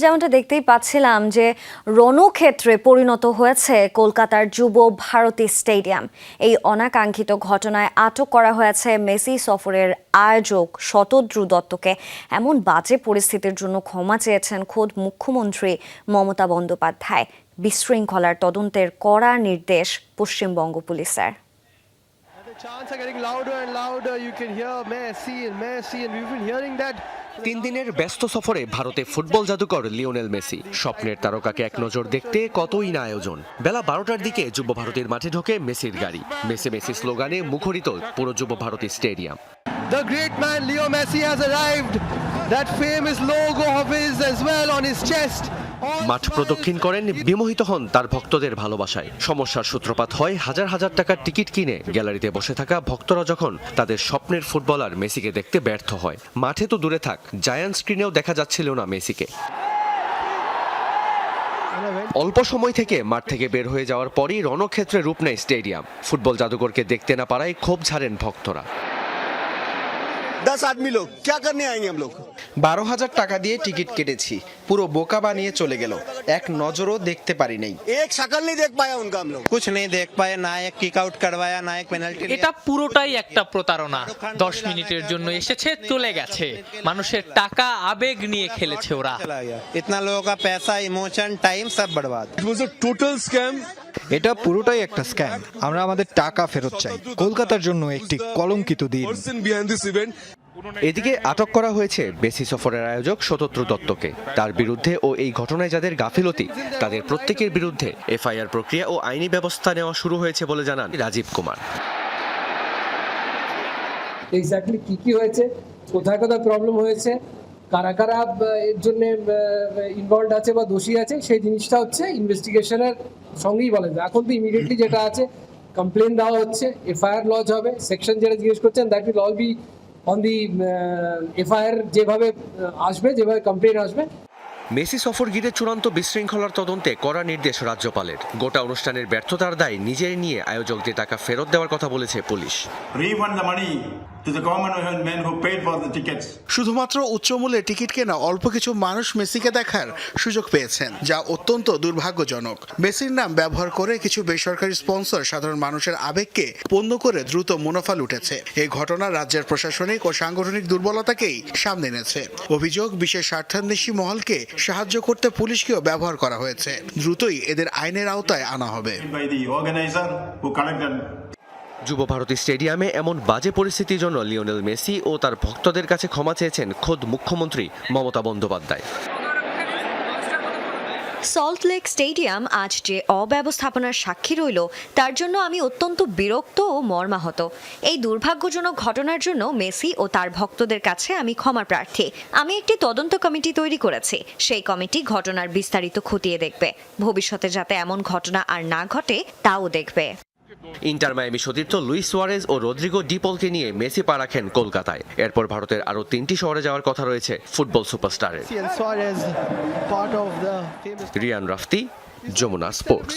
যেমনটা দেখতেই পাচ্ছিলাম যে রণক্ষেত্রে পরিণত হয়েছে কলকাতার যুব ভারতী স্টেডিয়াম। এই অনাকাঙ্ক্ষিত ঘটনায় আটক করা হয়েছে মেসি সফরের আয়োজক শতদ্রু দত্তকে। এমন বাজে পরিস্থিতির জন্য ক্ষমা চেয়েছেন খোদ মুখ্যমন্ত্রী মমতা বন্দ্যোপাধ্যায়। বিশৃঙ্খলার তদন্তের কড়া নির্দেশ পশ্চিমবঙ্গ পুলিশের। তিন দিনের ব্যস্ত সফরে ভারতে ফুটবল জাদুকর লিওনেল মেসি। স্বপ্নের তারকাকে এক নজর দেখতে কতই না আয়োজন। বেলা বারোটার দিকে যুব ভারতের মাঠে ঢোকে মেসির গাড়ি। মেসি মেসি স্লোগানে মুখরিত পুরো Yuva Bharati stadium. The great man Leo Messi has arrived. That famous logo of his as well on his chest. মাঠ প্রদক্ষিণ করেন, বিমোহিত হন তার ভক্তদের ভালোবাসায়। সমস্যার সূত্রপাত হয় হাজার হাজার টাকার টিকিট কিনে। গ্যালারিতে বসে থাকা ভক্তরা যখন তাদের স্বপ্নের ফুটবলার মেসিকে দেখতে ব্যর্থ হয়। মাঠে তো দূরে থাক, জায়ান্ট স্ক্রিনেও দেখা যাচ্ছিল না মেসিকে। অল্প সময় থেকে মাঠ থেকে বের হয়ে যাওয়ার পরই রণক্ষেত্রে রূপ নেয় স্টেডিয়াম। ফুটবল জাদুঘরকে দেখতে না পারায় ক্ষোভ ঝাড়েন ভক্তরা। दस आदमी लोग क्या करने आएंगे हम लोग বারো হাজার টাকা দিয়ে টিকিট কেটেছি পুরো বোকা বানিয়ে চলে গেল এক নজরও দেখতে পারি নাই एक शक्ल नहीं देख पाया उनका हम लोग कुछ नहीं देख पाए ना एक किक आउट करवाया ना एक पेनल्टी এটা পুরোটাই একটা প্রতারণা দশ মিনিটের জন্য এসেছে চলে গেছে মানুষের টাকা আবেগ নিয়ে খেলেছে ওরা चला गया इतना लोगों का पैसा इमोशन टाइम सब बर्बाद এটা পুরোটাই একটা স্ক্যাম। আমরা আমাদের টাকা ফেরত চাই। কলকাতার জন্য একটি কলঙ্কিত দিন। এদিকে আটক করা হয়েছে বেসি সফরের আয়োজক শতদ্রু দত্তকে। তার বিরুদ্ধে ও এই ঘটনায় যাদের গাফিলতি, তাদের প্রত্যেকের বিরুদ্ধে এফআইআর প্রক্রিয়া ও আইনি ব্যবস্থা নেওয়া শুরু হয়েছে বলে জানান রাজীব কুমার। এক্স্যাক্টলি কি কি হয়েছে? কোথায় কোথায় প্রবলেম হয়েছে? কারা কারা এর জন্য ইনভলভ আছে বা দোষী আছে সেই জিনিসটা হচ্ছে ইনভেস্টিগেশনের সঙ্গেই বলা যায়। এখন তো ইমিডিয়েটলি যেটা আছে কমপ্লেন দেওয়া হচ্ছে এফআইআর লজ হবে। সেকশন যেটা জিজ্ঞেস করছেন that will all be on the FIR যেভাবে আসবে যেভাবে কমপ্লেন আসবে। মেসি সফর ঘিরে চূড়ান্ত বিশৃঙ্খলার তদন্তে কড়া নির্দেশ রাজ্যপালের। গোটা অনুষ্ঠানের ব্যর্থতার দায় নিজের নিয়ে আয়োজকদের টাকা ফেরত দেওয়ার কথা বলেছে police. To the common men who paid for the tickets. শুধুমাত্র উচ্চ মূল্যে টিকিট কেনা অল্প কিছু মানুষ মেসিকে দেখার সুযোগ পেয়েছেন যা অত্যন্ত দুর্ভাগ্যজনক। মেসির নাম ব্যবহার করে কিছু বেসরকারি স্পন্সর সাধারণ মানুষের আবেগকে পণ্য করে দ্রুত মুনাফা লুটেছে। এই ঘটনা রাজ্যের প্রশাসনিক ও সাংগঠনিক দুর্বলতাকেই সামনে এনেছে। অভিযোগ বিশেষ স্বার্থান্বেষী মহলকে সাহায্য করতে পুলিশকেও ব্যবহার করা হয়েছে। দ্রুতই এদের আইনের আওতায় আনা হবে। যুব ভারতী স্টেডিয়ামে এমন বাজে পরিস্থিতির জন্য লিওনেল মেসি ও তার ভক্তদের কাছে ক্ষমা চেয়েছেন খোদ মুখ্যমন্ত্রী Mamata Bandyopadhyay. Salt Lake stadium আজ যে অব্যবস্থাপনার সাক্ষী রইল, তার জন্য আমি অত্যন্ত বিরক্ত ও মর্মাহত। এই দুর্ভাগ্যজনক ঘটনার জন্য মেসি ও তার ভক্তদের কাছে আমি ক্ষমা প্রার্থী। আমি একটি তদন্ত কমিটি তৈরি করেছি। সেই কমিটি ঘটনার বিস্তারিত খতিয়ে দেখবে। ভবিষ্যতে যাতে এমন ঘটনা আর না ঘটে, তাও দেখবে। ইন্টার মায়ামি সতীর্থ লুইস সোয়ারেজ ও রদ্রিগো ডিপলকে নিয়ে মেসি পা রাখেন কলকাতায় এরপর ভারতের আরও তিনটি শহরে যাওয়ার কথা রয়েছে ফুটবল সুপারস্টারের. রিয়ান রাফতি যমুনা স্পোর্টস.